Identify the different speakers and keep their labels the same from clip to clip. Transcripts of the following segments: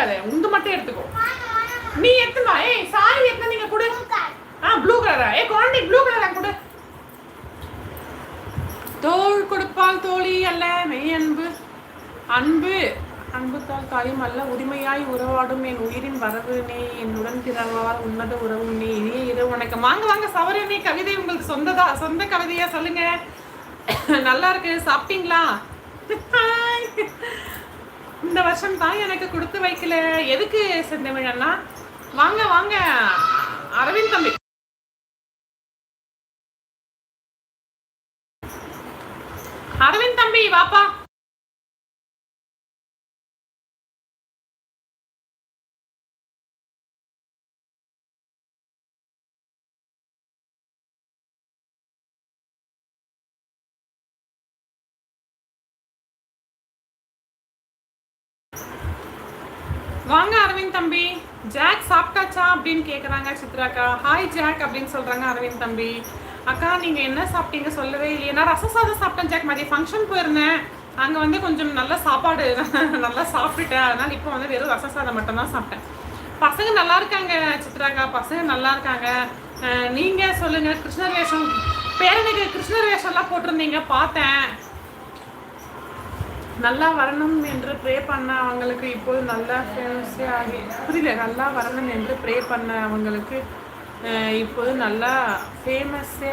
Speaker 1: எடுக்காத உந்து மட்டும் எடுத்துக்கோ. நீ எடுத்துமா ஏய் சாரி எடுத்து நீங்க கொடு. ஆ ப்ளூ கலரா ஏ குழந்தை ப்ளூ கலரா கொடு. தோள் கொடுப்பால் தோழி அல்ல மெய் அன்பு. அன்பு அன்புத்தால் காயம் அல்ல உரிமையாய் உறவாடும் என் உயிரின் வரவு நீ என்னுடன் பிறவார் உன்னத உறவு நீ இனிய இரவு வணக்கம். வாங்க வாங்க சவரணி கவிதை உங்களுக்கு சொந்ததா சொந்த கவிதையா சொல்லுங்க. நல்லா இருக்கு சாப்பிட்டீங்களா? Hi. வருஷம் தான் எனக்கு கொடுத்து வைக்கல. எதுக்கு செந்தமிழன்னா வாங்க வாங்க. அரவிந்த் தம்பி. அரவிந்த் தம்பி வாப்பா. வாங்க அரவிந்த் தம்பி. ஜாக் சாப்பிட்டாச்சா அப்படின்னு கேட்குறாங்க சித்ராக்கா ஹாய் ஜாக் அப்படின்னு சொல்கிறாங்க அரவிந்த் தம்பி. அக்கா நீங்கள் என்ன சாப்பிட்டீங்க சொல்லவே இல்லையே. நான் ரசம் சாதம் சாப்பிட்டேன் ஜாக். மதியம் ஃபங்க்ஷன் போயிருந்தேன். அங்கே வந்து கொஞ்சம் நல்ல சாப்பாடு நல்லா சாப்பிட்டுட்டேன். அதனால் இப்போ வந்து வெறும் ரசம் சாதம் மட்டும்தான் சாப்பிட்டேன். பசங்க நல்லா இருக்காங்க சித்ராக்கா பசங்க நல்லா இருக்காங்க. நீங்கள் சொல்லுங்கள் கிருஷ்ணர் வேஷம். பேரனுக்கு கிருஷ்ணர் வேஷம்லாம் போட்டிருந்தீங்க பார்த்தேன். நல்லா வரணும் என்று ப்ரே பண்ண அவங்களுக்கு இப்போது நல்லா ஃபேமஸே ஆகி புரியல நல்லா வரணும் என்று ப்ரே பண்ண அவங்களுக்கு இப்போது நல்லா ஃபேமஸே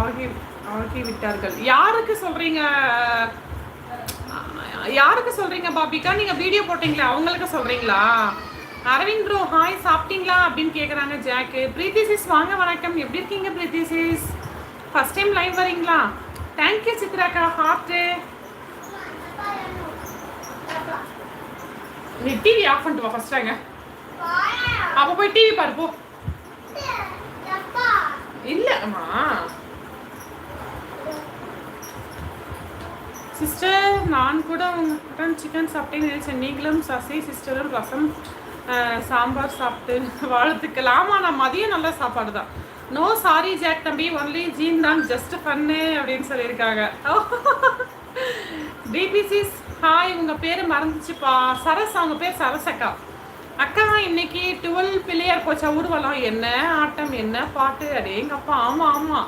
Speaker 1: ஆகி ஆகிவிட்டார்கள். யாருக்கு சொல்கிறீங்க யாருக்கு சொல்கிறீங்க பாபிகா நீங்கள் வீடியோ போட்டிங்களா அவங்களுக்கு சொல்கிறீங்களா அரவிந்த் ப்ரோ ஹாய் சாப்பிட்டீங்களா? அப்படின்னு கேட்குறாங்க ஜாக்கு. பிரீத்தி சிஸ் வாங்க வணக்கம். எப்படி இருக்கீங்க Preethi sis first time live வரீங்களா தேங்க்யூ சித்ராக்கா ஹார்ட்டு நீ டிவி ஆஃப் பண்ணிட்டு வா ஃபர்ஸ்ட் வாங்க. அப்போ போய் டிவி பாரு போ. இல்ல அம்மா. சிஸ்டர் நான் கூட உங்க மட்டன் சிக்கன் சாப்பிட்டேன்னு நினைச்சேன். நீங்களும் சசி சிஸ்டரும் ரசம் சாம்பார் சாப்பிட்டு வாழ்த்துக்கள். ஆமா நான் மதியம் நல்ல சாப்பாடு தான். நோ சாரி ஜாக் தம்பி. ஒன்லி ஜீன் தான். ஜஸ்ட் ஃபன்னு அப்படின்னு சொல்லியிருக்காங்க. பிபிசிஸ் ஹாய் உங்கள் பேர் மறந்துச்சுப்பா. சரஸ் அவங்க பேர் சரஸ் அக்கா அக்கா இன்னைக்கு டுவெல் பிள்ளையார் போச்சா ஊர்வலம் என்ன ஆட்டம் என்ன பாட்டு? அடேங்கப்பா ஆமா ஆமா.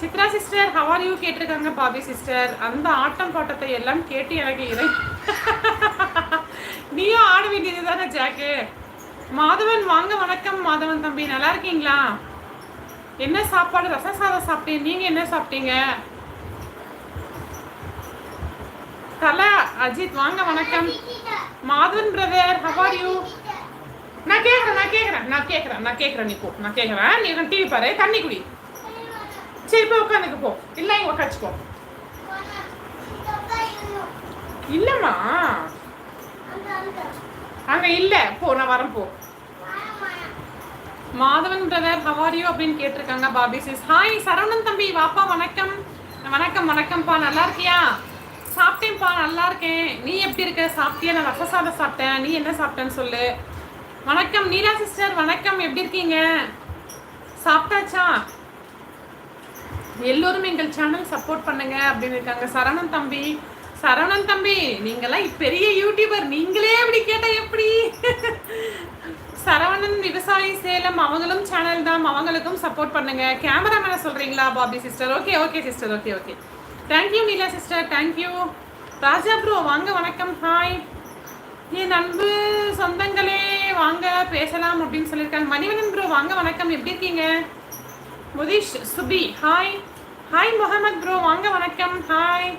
Speaker 1: Chithra sister how are you கேட்டிருக்காங்க பாபி சிஸ்டர் அந்த ஆட்டம் பாட்டத்தை எல்லாம் கேட்டு எனக்கு இறை நீயும் ஆட வேண்டியது தானே ஜாக்கு? மாதவன் வாங்க வணக்கம் மாதவன் தம்பி. நல்லா இருக்கீங்களா? என்ன சாப்பாடு? ரசம் சாதம் சாப்பிட்டீங்க நீங்க என்ன சாப்பிட்டீங்க? தலை அஜித் வாங்க வணக்கம். மாதவன் பிரதர் ஹவார் யூ நான் கேட்குறேன் நான் கேட்குறேன் நான் கேட்குறேன் நான் கேட்குறேன் நீ போ நான் கேட்குறேன் நீ டிவி பாரு தண்ணி குடி. சரி போய் உட்காந்துக்கு போ. இல்லை இங்கே உட்காச்சுக்கோ இல்லைம்மா. அங்கே இல்லை. போ நான் வரேன் போ. மாதவன் பிரதர் ஹவாரியோ அப்படின்னு கேட்டிருக்காங்க பாபி சிஸ் ஹாய் சரவணன் தம்பி வாப்பா வணக்கம். வணக்கம் வணக்கம்ப்பா. நல்லா இருக்கியா? சாப்பிட்டேன்ப்பா நல்லா இருக்கேன். நீ எப்படி இருக்க? சாப்பிட்டியா? நான் ரச சாதம் சாப்பிட்டேன். நீ என்ன சாப்பிட்டேன்னு சொல்லு. வணக்கம். நீலா சிஸ்டர் வணக்கம். எப்படி இருக்கீங்க? சாப்பிட்டாச்சா? எல்லோரும் எங்கள் சேனல் சப்போர்ட் பண்ணுங்க அப்படின்னு இருக்காங்க. சரவணன் தம்பி. சரவணன் தம்பி நீங்களாம் பெரிய யூடியூபர் நீங்களே அப்படி கேட்டா எப்படி? சரவணன் விவசாயி சேலம் அவங்களும் சேனல் தான். அவங்களுக்கும் சப்போர்ட் பண்ணுங்க. கேமராமேனை சொல்றீங்களா Bobby sister okay okay sister okay okay thank you Neela sister thank you Raja bro வாங்க வணக்கம். ஹாய் என் அன்பு சொந்தங்களே வாங்க பேசலாம் அப்படின்னு சொல்லியிருக்காங்க. மணிவனன் ப்ரோ வாங்க வணக்கம். எப்படி இருக்கீங்க? Mutheesh Subi hi hi Mohammed bro வாங்க வணக்கம். ஹாய்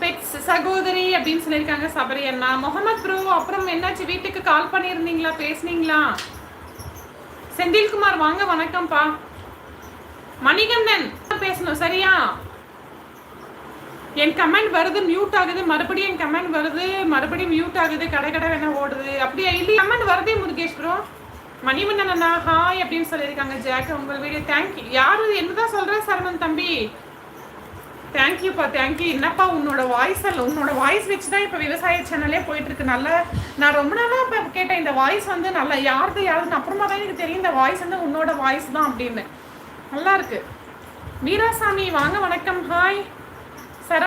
Speaker 1: பெட்ஸ் சகோதரி அப்படின்னு சொல்லியிருக்காங்க சபரி அண்ணா. முகமது ப்ரோ அப்புறம் என்னாச்சு? வீட்டுக்கு கால் பண்ணியிருந்தீங்களா? பேசுனீங்களா? செந்தில்குமார் வாங்க வணக்கம்ப்பா. மணிகண்டன் பேசணும். சரியா? என் கமெண்ட் வருது மியூட் ஆகுது மறுபடியும் என் கமெண்ட் வருது மறுபடியும் மியூட் ஆகுது கடை கடை வேணா ஓடுது. அப்படியே இல்லையா? கமெண்ட் வருதே முருகேஷ் ப்ரோ மணிவண்ணன் அண்ணா ஹாய் அப்படின்னு சொல்லியிருக்காங்க ஜாக். உங்கள் வீடியோ தேங்க்யூ யாரு என்னதான் சொல்ற சரவணன் தம்பி? தேங்க்யூப்பா தேங்க்யூ என்னப்பா உன்னோட வாய்ஸ் அல்ல உன்னோட வாய்ஸ் வச்சு தான் இப்போ விவசாய சேனலே போயிட்டு இருக்கு நல்ல நான் ரொம்ப நாளாக இப்போ கேட்டேன் இந்த வாய்ஸ் வந்து நல்லா யாருது யாருன்னு அப்புறமா தான் எனக்கு தெரியும் இந்த வாய்ஸ் வந்து உன்னோட வாய்ஸ் தான் அப்படின்னு. நல்லா இருக்கு. வீராசாமி வாங்க வணக்கம். ஹாய்